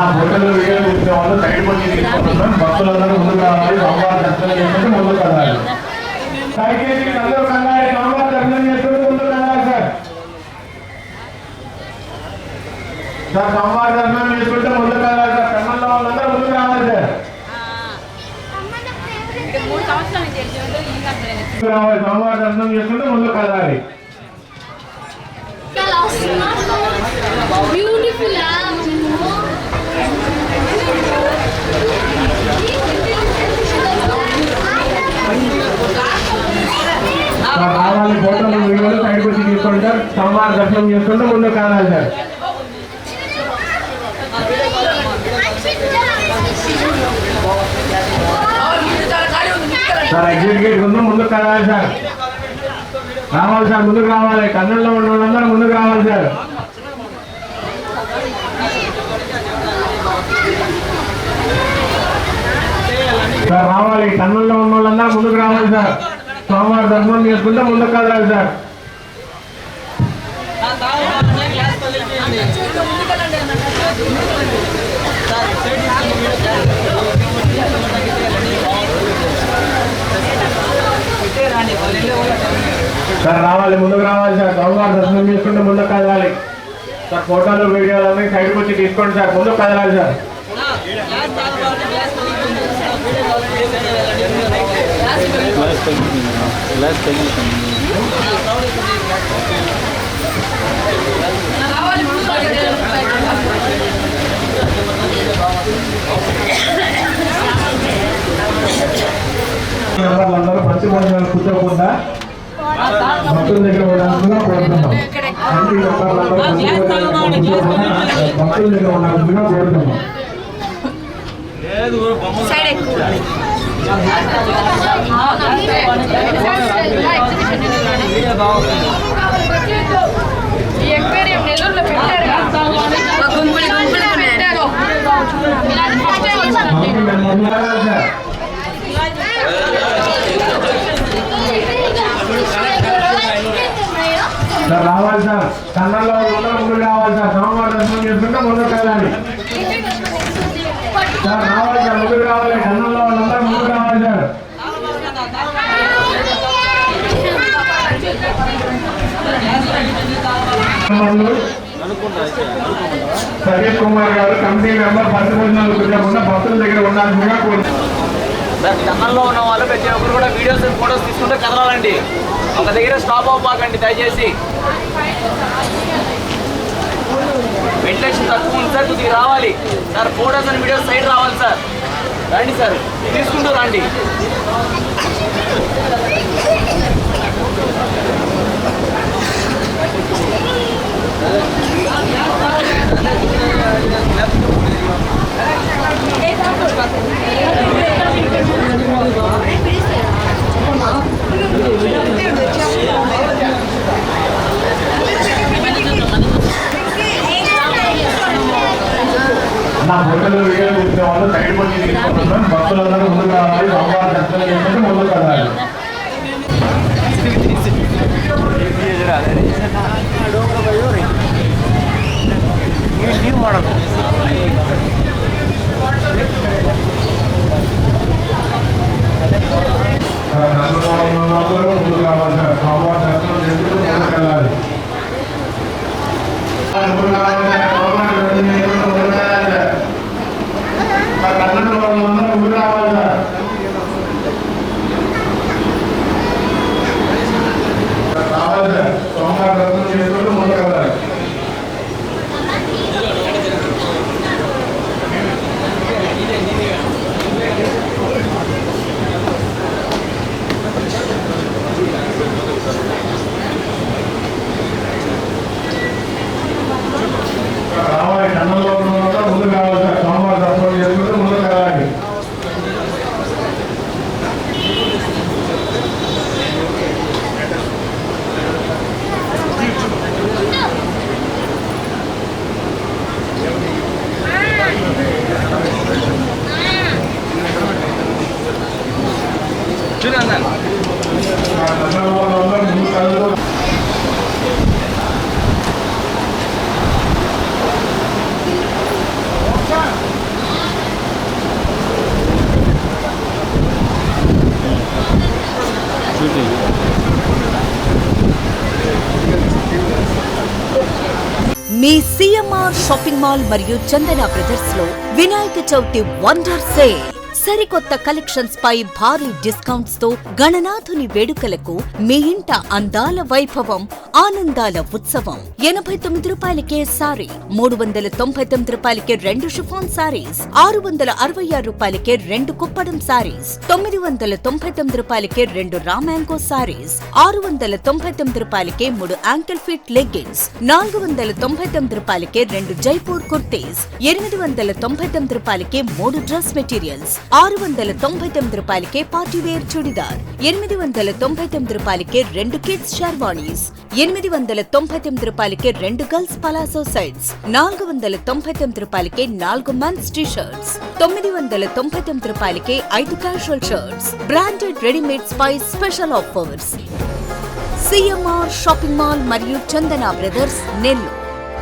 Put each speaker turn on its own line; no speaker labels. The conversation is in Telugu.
వాళ్ళు సైడ్ పట్టి తీసుకుంటున్నాం భక్తులందరూ ముందుకు రావాలి స్వామివారి దర్శనం చేసుకుంటే ముందుకు వెళ్ళాలి దయచేసి అందరూ దర్శనం చేసుకుంటే ముందుకు వెళ్ళాలి సార్. సార్ దర్శనం చేసుకుంటే ముందుకు వెళ్ళాలి సార్. కన్నంలో వాళ్ళందరూ ముందుకు రావాలి సార్. స్వామివారి దర్శనం చేసుకుంటే వెళ్ళాలి
బ్యూటిఫుల్
సార్ రావాలి ఫోటోలు వీడియోలు సైడ్ వచ్చి తీసుకోండి సార్ స్వామివారి దర్శనం చేసుకుంటే ముందుకు వెళ్ళాలి సార్ సార్ ఎగ్జిట్ గేట్ ముందు ముందుకు వెళ్ళాలి సార్ రావాలి సార్ ముందుకు రావాలి కన్నుల్లో ఉన్న వాళ్ళందరూ ముందుకు రావాలి సార్ సార్ రావాలి టన్నుల్లో ఉన్న వాళ్ళందరూ ముందుకు రావాలి సార్ సోమవారం దర్శనం చేసుకుంటే ముందుకు కదలాలి సార్ సార్ రావాలి ముందుకు రావాలి సార్ సోమవారం దర్శనం చేసుకుంటే ముందుకు కదలాలి సార్ ఫోటోలు వీడియోలు అన్నీ సైడ్కి వచ్చి తీసుకోండి సార్ ముందుకు కదలాలి సార్ మెంబర్లు అందరూ పచ్చి భోజనాలు కూర్చోకుండా భక్తుల దగ్గర ఉండాల్సిందిగా కోరుతున్నాం భక్తుల దగ్గర ఉండాల్సిందిగా కోరుతున్నాం
ఈ ఎక్వేరియం నెల్లూరులో పెట్టారు గుంపులు గుంపులు పెట్టారు ఇలాంటి ఫస్ట్ టైం వచ్చాను
భక్తులు మెంబర్లు రావాలి సార్ సార్ రావాలి సార్ కన్నంలో ఉన్న ముందుకు రావాలి సార్ సోమవారం దర్శనం చేసుకుంటే ముందుకు వెళ్ళాలి సార్ రావాలి సార్ ముందుకు రావాలి కన్నంలో వాళ్ళందరూ ముందుకు రావాలి సార్ మెంబర్లు కుమార్ గారు కమిటీ మెంబర్ పది భోజనాలు కూర్చోకుండా భక్తుల దగ్గర
ఉండాలని ఛానల్లో ఉన్న వాళ్ళు ప్రతి ఒక్కరు కూడా వీడియోస్ ఫోటోస్ తీసుకుంటే కదలాలండి. ఒక దగ్గర స్టాప్ అవ్వకండి దయచేసి. వెంటిలేషన్ తక్కువ ఉంది సార్ కొద్దిగా రావాలి. Sir photos and videos side రావాలి సార్. రండి సార్ తీసుకుంటూ రండి.
నా ఫోటోలు వీడియోలు చూసిన వాళ్ళు సైడ్ పట్టి తీసుకుంటున్నాం భక్తులందరూ ముందుకు రావాలి సోమవారం దర్శనం చేసుకుంటే ముందుకు వెళ్ళాలి సార్, నన్ను ఉన్న వాళ్ళందరూ
మీ సిఎంఆర్ షాపింగ్ మాల్ మరియు చందన బ్రదర్స్లో వినాయక చవితి వండర్ సేల్ సరికొత్త కలెక్షన్స్ పై భారీ డిస్కౌంట్స్తో గణనాథుని వేడుకలకు మీ ఇంట అందాల వైభవం ఆనందాల ఉత్సవం. ఎనభై తొమ్మిది రూపాయలకే సారీ మూడు వందల తొంభై తొమ్మిది రూపాయలకే రెండు షిఫాన్ సారీస్ ఆరు వందల అరవై ఆరు రూపాయలకే రెండు కుప్పడం సారీస్ తొమ్మిది వందల తొంభై తొమ్మిది రూపాయలకే రెండు రామాంగో సారీస్ ఆరు వందల తొంభై తొమ్మిది రూపాయలకే మూడు యాంకిల్ ఫిట్ లెగ్గిన్స్ నాలుగు వందల తొంభై తొమ్మిది రూపాయలకే రెండు జైపూర్ కుర్తీస్ ఎనిమిది వందల తొంభై తొమ్మిది రూపాయలకే మూడు డ్రెస్ మెటీరియల్స్ ఆరు వందల తొంభై తొమ్మిది రూపాయలకే పార్టీ వేర్ చుడిదార్. ఎనిమిది వందల తొంభై తొమ్మిది రూపాయలకే రెండు కిడ్స్ షర్వాణీస్ ఎనిమిది వందల తొంభై తొమ్మిది రూపాయలకే రెండు గర్ల్స్ పలాసో సెట్స్. నాలుగు వందల తొంభై తొమ్మిది రూపాయలకే నాలుగు మెన్స్ టీ షర్ట్స్ తొమ్మిది వందల తొంభై తొమ్మిది రూపాయలకే ఐదు క్యాషువల్ షర్ట్స్ బ్రాండెడ్ రెడీమేడ్ పై special offers CMR shopping mall మరియు చందన బ్రదర్స్ నెల్లూరు